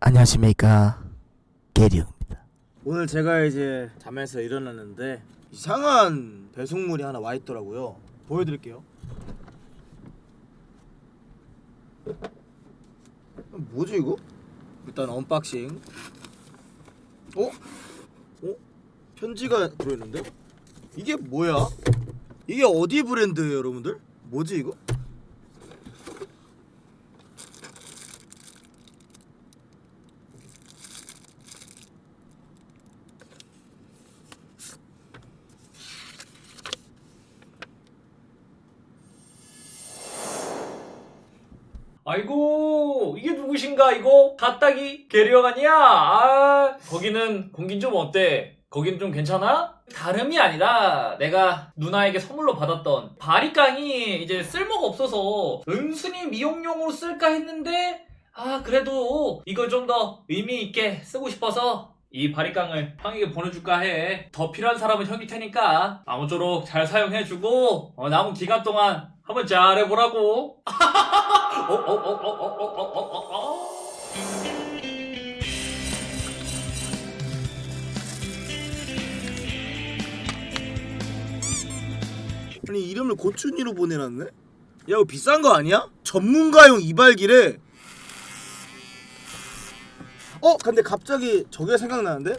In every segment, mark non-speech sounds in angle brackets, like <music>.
안녕하십니까 게리형입니다. 오늘 제가 이제 잠에서 일어났는데 이상한 배송물이 하나 와 있더라고요. 보여드릴게요. 뭐지 이거? 일단 언박싱. 어? 어? 편지가 들어있는데? 이게 뭐야? 이게 어디 브랜드예요, 여러분들? 뭐지 이거? 아이고 이게 누구신가 이거? 갓딱이 게리어 아니야? 아 거기는 공긴 좀 어때? 거긴 좀 괜찮아? 다름이 아니라 내가 누나에게 선물로 받았던 바리깡이 이제 쓸모가 없어서 은순히 미용용으로 쓸까 했는데 아 그래도 이걸 좀 더 의미 있게 쓰고 싶어서 이 바리깡을 형에게 보내줄까 해. 더 필요한 사람은 형일 테니까 아무쪼록 잘 사용해주고 어, 남은 기간 동안 한번 잘 해보라고. <laughs> 어, 어, 어, 어, 어, 어, 어, 어, 어. 아니 이름을 고춘이로 보내놨네? 야 이거 비싼 거 아니야? 전문가용 이발기래 어? 근데 갑자기 저게 생각나는데?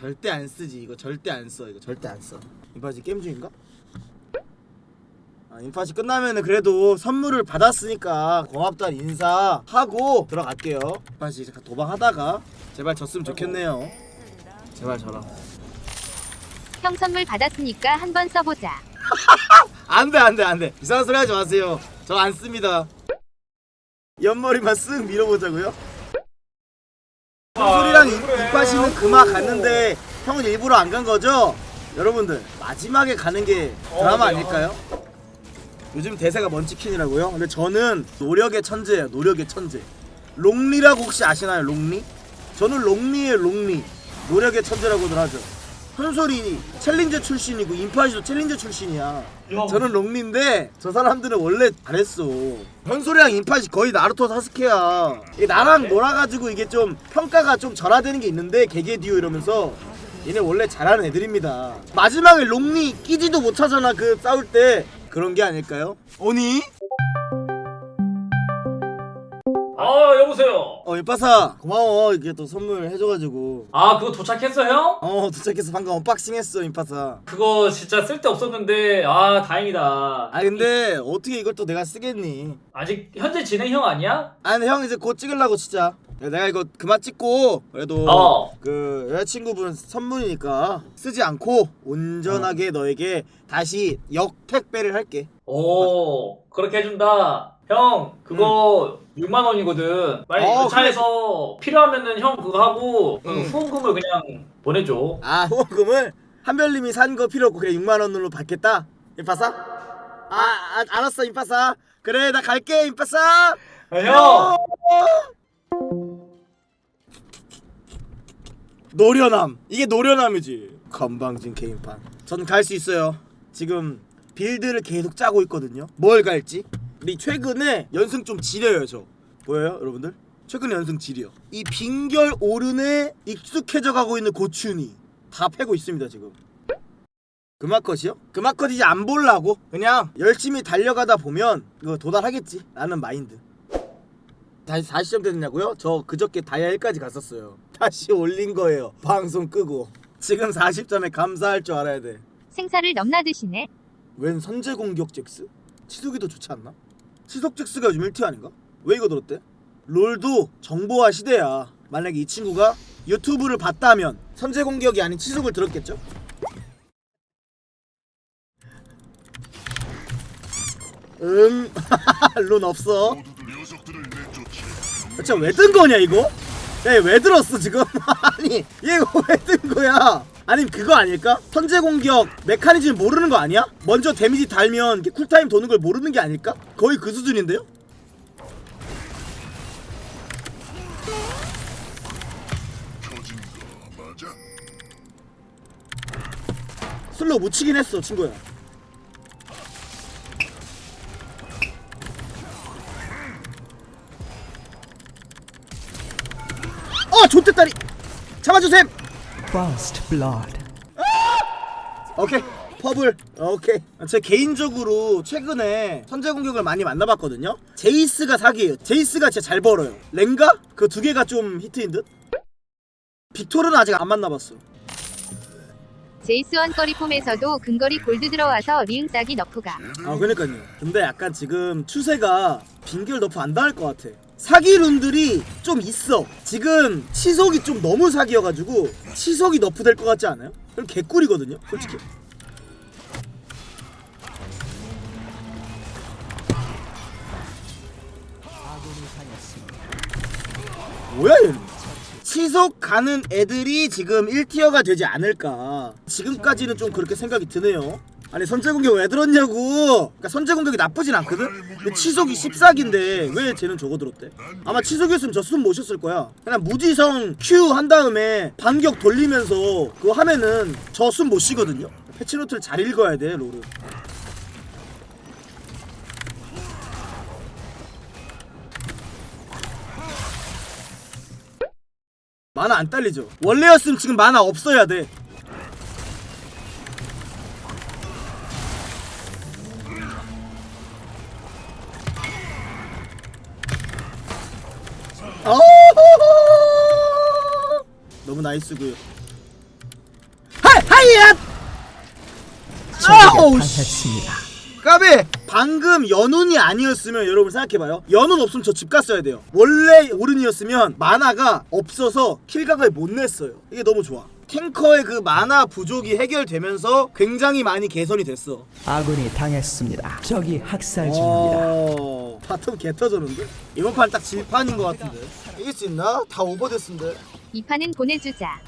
절대 안 쓰지. 이거 절대 안 써. 이거 절대 안써. 인파시 게임 중인가? 아 인파시 끝나면은 그래도 선물을 받았으니까 고맙다는 인사하고 들어갈게요. 인파시 잠깐 도박하다가 제발 졌으면 좋겠네요. 제발 져라. 형 선물 받았으니까 한 번 써보자. <laughs> 안돼 안돼 안돼. 이상한 소리 하지 마세요. 저 안 씁니다. 옆머리만 쓱 밀어보자고요 소리랑 이파시는 그마 갔는데 형은 일부러 안 간 거죠? 여러분들 마지막에 가는 게 드라마 아닐까요? 요즘 대세가 먼치킨이라고요? 근데 저는 노력의 천재예요 노력의 천재 롱리라고 혹시 아시나요 롱리? 저는 롱리의 롱리 노력의 천재라고들 하죠 현솔이 챌린저 출신이고 인파시도 챌린저 출신이야 야. 저는 롱리인데 저 사람들은 원래 잘했어 현솔이랑 인파시 거의 나루토 사스케야 이게 나랑 놀아가지고 이게 좀 평가가 좀 절하되는 게 있는데 개개 듀오 이러면서 얘네 원래 잘하는 애들입니다 마지막에 롱리 끼지도 못하잖아 그 싸울 때 그런 게 아닐까요? 오니? 보세요. 어 이빠사 고마워 이렇게 또 선물 해줘가지고 아 그거 도착했어 형? 어 도착해서 방금 언박싱 했어 인파사 그거 진짜 쓸데 없었는데 아 다행이다. 아 근데 어떻게 이걸 또 내가 쓰겠니 아직 현재 진행형 아니야? 아 근데 형 이제 곧 찍으려고 진짜 야, 내가 이거 그만 찍고 그래도 어. 그 여자친구분 선물이니까 쓰지 않고 온전하게 너에게 다시 역택배를 할게 오 그렇게 해준다. 형 그거 6만 원이거든. 빨리 어, 그 차에서 필요하면은 형 그거 하고 그 응. 후원금을 그냥 보내줘. 아 후원금을? 한별님이 산 거 필요 없고 그냥 6만 원으로 받겠다? 인파사? 아, 아 알았어 인파사. 그래 나 갈게 인파사. 아, 형. 노련함. 이게 노련함이지. 건방진 게임판. 전 갈 수 있어요. 지금 빌드를 계속 짜고 있거든요. 뭘 갈지 우리 최근에 연승 좀 지려요 저 보여요 여러분들 최근에 연승 지려 이 빙결 오른에 익숙해져 가고 있는 고춘이 다 패고 있습니다 지금 그마컷이요? 그마컷 이제 안 볼라고 그냥 열심히 달려가다 보면 이거 도달하겠지 라는 마인드 다시 40점 됐냐고요? 저 그저께 다이아 1까지 갔었어요. 다시 올린 거예요. 방송 끄고. 지금 40점에 감사할 줄 알아야 돼. 생사를 넘나드시네. 웬 선제 공격 잭스? 더 좋지 않나? 치속 잭스가 요즘 1티 아닌가? 왜 이거 들었대? 롤도 정보화 시대야. 만약에 이 친구가 유튜브를 봤다면 선제 공격이 아닌 치속을 들었겠죠? 응, <laughs> 론 없어. 진짜 왜 든 거냐 이거? 야, 얘왜 들었어 지금? <laughs> 아니, 얘 이거 왜 든 거야? 아님 그거 아닐까? 선제 공격 메커니즘 모르는 거 아니야? 먼저 데미지 달면 쿨타임 도는 걸 모르는 게 아닐까? 거의 그 수준인데요? 슬로 못 치긴 했어 친구야 어, 아 좋댔다리 잡아주셈! First blood. 오케이. 퍼블. 오케이. 제 개인적으로 최근에 선제 공격을 많이 만나봤거든요. 제이스가 사기예요. 제이스가 진짜 잘 벌어요. 랭가? 그 두 개가 좀 히트인 듯? 빅토르는 아직 안 만나봤어. 제이스 원 거리 폼에서도 근거리 골드 들어와서 리응 싸기 너프가. 아 그러니까요. 근데 약간 지금 추세가 빙결 너프 안 당할 것 같아 사기 룬들이 좀 있어. 지금 치석이 좀 너무 사기여가지고 치석이 너프 될 것 같지 않아요? 그럼 개꿀이거든요 솔직히. 뭐야 얘는? 치속 가는 애들이 지금 1티어가 되지 않을까. 지금까지는 좀 그렇게 생각이 드네요 아니 선제 공격 왜 들었냐고. 그러니까 선제 공격이 나쁘진 않거든? 근데 치속이 14기인데 왜 쟤는 저거 들었대? 아마 치속이었으면 저숨 모셨을 거야. 그냥 무지성 Q 한 다음에 반격 돌리면서 그거 하면은 저숨 못 쉬거든요. 패치노트를 잘 읽어야 돼 롤은 만화 안 딸리죠? 원래였으면 지금 만화 없어야 돼 너무 나이스고요 하이 아우 씨 당했습니다. 까비! 방금 연운이 아니었으면 여러분 생각해봐요. 연운 없으면 저 집 갔어야 돼요. 원래 오른이었으면 만화가 없어서 킬각을 못 냈어요. 이게 너무 좋아. 탱커의 그 만화 부족이 해결되면서 굉장히 많이 개선이 됐어. 아군이 당했습니다. 적이 학살 중입니다. 어... 바텀 개 터졌는데? 이번 판 딱 질판인 것 같은데. 이길 수 있나? 다 오버됐는데 이 판은 보내주자.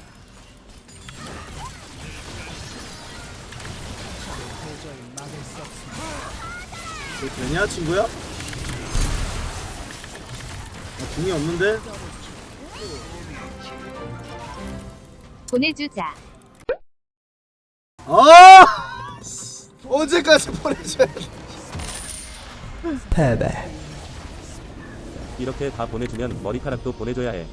되냐 친구야? 나 궁이 없는데? 보내주자. 아! <laughs> 언제까지 보내줘야 돼? 패배. 이렇게 다 보내주면 머리카락도 보내줘야 해.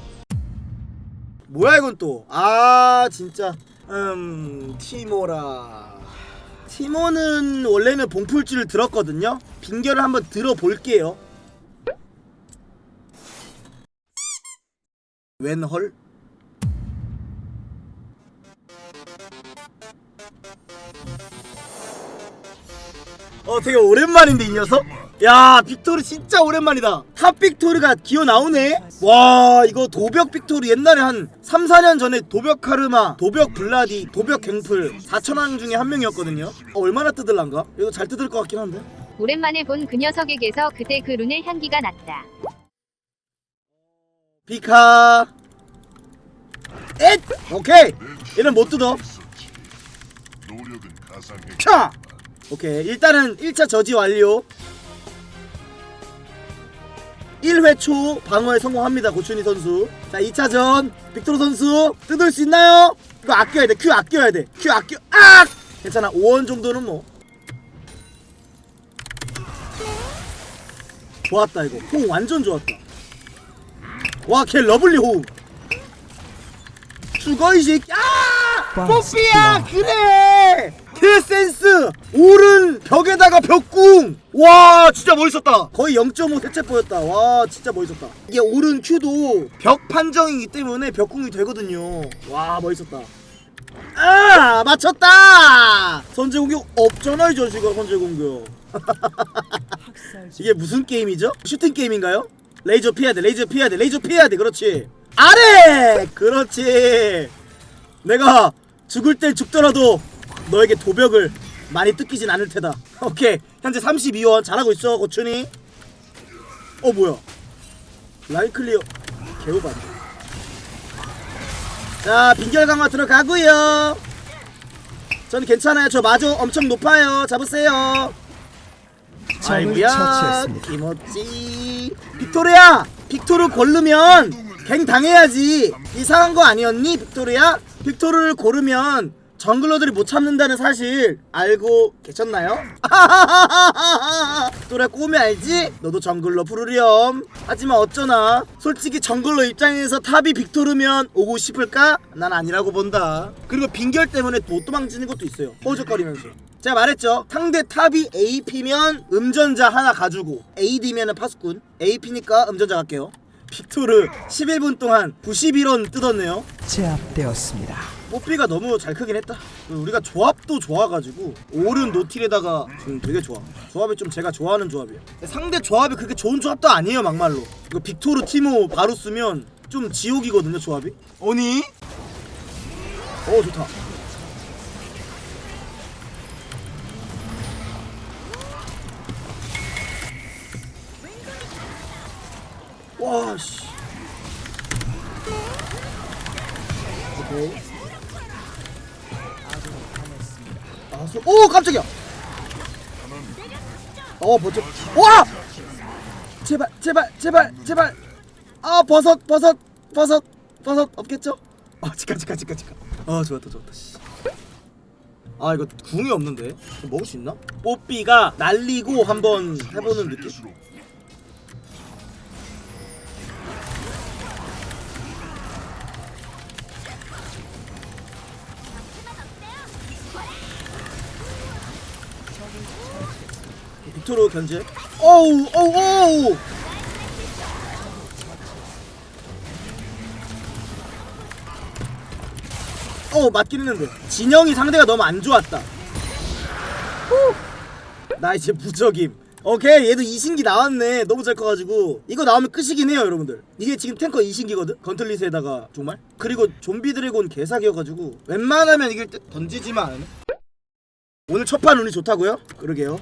뭐야 이건 또? 아 진짜 음 티모라 티모는 원래는 봉풀지를 들었거든요 빙결을 한번 들어볼게요 웬헐? 어 되게 오랜만인데 이 녀석? 야 빅토르 진짜 오랜만이다 탑 빅토르가 기어 나오네 와 이거 도벽 빅토르 옛날에 한 3, 4년 전에 도벽 카르마 도벽 블라디 도벽 갱플 4천왕 중에 한 명이었거든요 어, 얼마나 뜯을란가? 이거 잘 뜯을 것 같긴 한데 오랜만에 본 그 녀석에게서 그때 그 룬의 향기가 났다. 비카 엣! 오케이 얘는 못 뜯어 차! 오케이 일단은 1차 저지 완료 1회 초 방어에 성공합니다 고춘희 선수. 자 2차전 빅토르 선수 뜯을 수 있나요? 이거 아껴야 돼. 큐 아껴야 돼 큐 아껴. 아! 괜찮아. 5원 정도는 뭐. 좋았다 이거. 호응 완전 좋았다. 와 걔 러블리 호응 죽어 이 새끼. 아! 뽀삐야 그래 그 센스 오른 벽에다가 벽궁. 와 진짜 멋있었다. 거의 0.5 대체 보였다. 와 진짜 멋있었다. 이게 오른 큐도 벽 판정이기 때문에 벽궁이 되거든요. 와 멋있었다. 아 맞췄다! 선제 공격 없잖아 이 자식아 선제 공격. <laughs> 이게 무슨 게임이죠? 슈팅 게임인가요? 레이저 피해야 돼 레이저 피해야 돼 레이저 피해야 돼 그렇지. 아래! 그렇지. 내가 죽을 땐 죽더라도 너에게 도벽을 많이 뜯기진 않을 테다. <laughs> 오케이. 현재 32원. 잘하고 있어 고춘이. 어 뭐야? 라인 클리어. 개우반 자 빈결 강화 들어가고요. 전 괜찮아요. 저 마저 엄청 높아요. 잡으세요. 처치했습니다. 김어찌. 빅토르야! 빅토르 고르면 갱 당해야지. 이상한 거 아니었니? 빅토르야? 빅토르를 고르면 정글러들이 못 참는다는 사실 알고 계셨나요? <laughs> 또래 꼬미 알지? 너도 정글러 부르렴 하지만 어쩌나 솔직히 정글러 입장에서 탑이 빅토르면 오고 싶을까? 난 아니라고 본다 그리고 빈결 때문에 못 도망치는 것도 있어요 허우적거리면서 제가 말했죠 상대 탑이 AP면 음전자 하나 가지고 AD면은 파수꾼 AP니까 음전자 갈게요 빅토르 11분 동안 91원 뜯었네요 제압되었습니다. 뽀삐가 너무 잘 크긴 했다. 우리가 조합도 좋아가지고 오른 노틸에다가 지금 되게 좋아. 조합이 좀 제가 좋아하는 조합이에요. 상대 조합이 그렇게 좋은 조합도 아니에요 막말로. 이거 빅토르 티모 바로 쓰면 좀 지옥이거든요 조합이. 오니? 어 좋다. 와씨. 오케이 나왔어 오 깜짝이야. 어 버텨 와! 제발 제발 제발 제발. 아 버섯 버섯 버섯 버섯 없겠죠? 아 치카 치카 치카 치카 아 좋았다 좋았다 씨. 아 이거 궁이 없는데. 먹을 수 있나? 뽀삐가 날리고 한번 해보는 느낌 빅토르 견제. 어우 어우 어우! 어 맞긴 했는데. 진영이 상대가 너무 안 좋았다. 후. 나 이제 무적임. 오케이 얘도 이신기 나왔네. 너무 잘 커가지고. 이거 나오면 끝이긴 해요 여러분들. 이게 지금 탱커 이신기거든? 건틀리스에다가 정말? 그리고 좀비 드래곤 개사기여가지고 웬만하면 때 던지지만 오늘 첫판 운이 좋다고요? 그러게요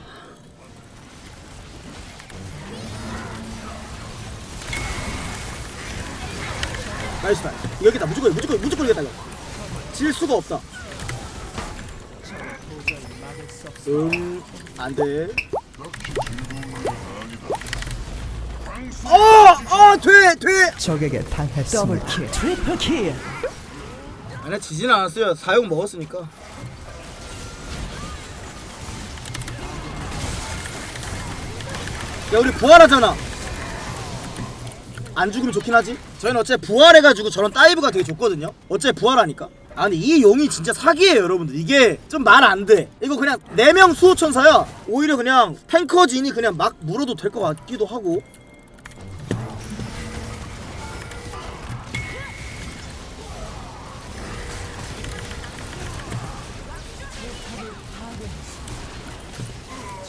나이스 나이스. 여기다 무조건 무조건 무조건 이겼다 이거 질 수가 없다. 음 안돼. 어어돼돼. 적에게 당했습니다. 더블킬, 트리플 킬. 아니 지진 않았어요. 사용 먹었으니까. 야 우리 부활하잖아 안 죽으면 좋긴 하지. 저희는 어차피 부활해가지고 저런 다이브가 되게 좋거든요. 어차피 부활하니까. 아니 이 용이 진짜 사기예요 여러분들. 이게 좀 말 안돼. 이거 그냥 4명 수호천사야. 오히려 그냥 탱커진이 그냥 막 물어도 될 것 같기도 하고.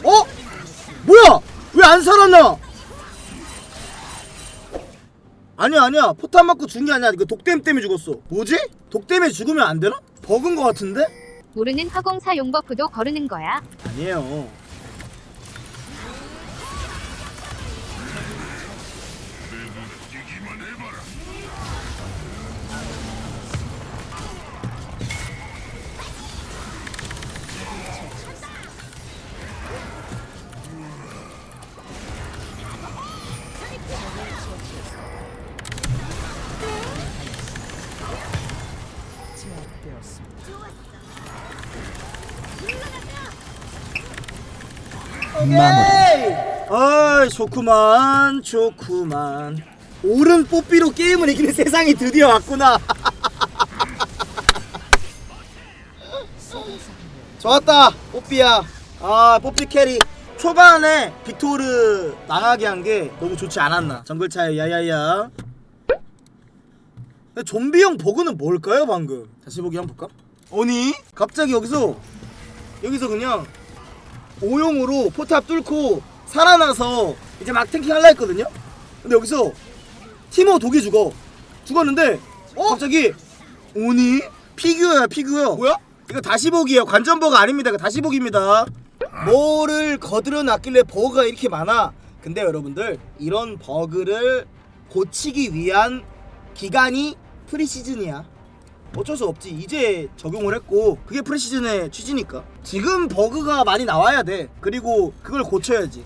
어? 뭐야? 왜 안 살았나? 아니야 아니야 포탄 맞고 죽은 게 아니야 이거 독댐 때문에 죽었어 뭐지? 독 때문에 죽으면 안 되나? 버그인 거 같은데? 모르는 화공사 용버프도 거르는 거야. 아니에요 마무리. 아이 좋구만 좋구만. 오른 뽀삐로 게임을 이기는 세상이 드디어 왔구나. <laughs> 좋았다 뽀삐야. 아 뽀삐 캐리. 초반에 빅토르 나가게 한 게 너무 좋지 않았나? 정글차에 야야야. 근데 좀비형 버그는 뭘까요 방금? 다시 보기 한번 볼까? 아니 갑자기 여기서 여기서 그냥 오용으로 포탑 뚫고 살아나서 이제 막 탱킹 할라 했거든요? 근데 여기서 티모 독이 죽어 죽었는데 어? 갑자기 오니? 피규어야 피규어 뭐야? 이거 다시 보기예요 관전 버그 아닙니다 이거 다시 보기입니다 뭐를 거들어 놨길래 버그가 이렇게 많아 근데 여러분들 이런 버그를 고치기 위한 기간이 프리시즌이야 어쩔 수 없지. 이제 적용을 했고 그게 프리시즌의 취지니까. 지금 버그가 많이 나와야 돼. 그리고 그걸 고쳐야지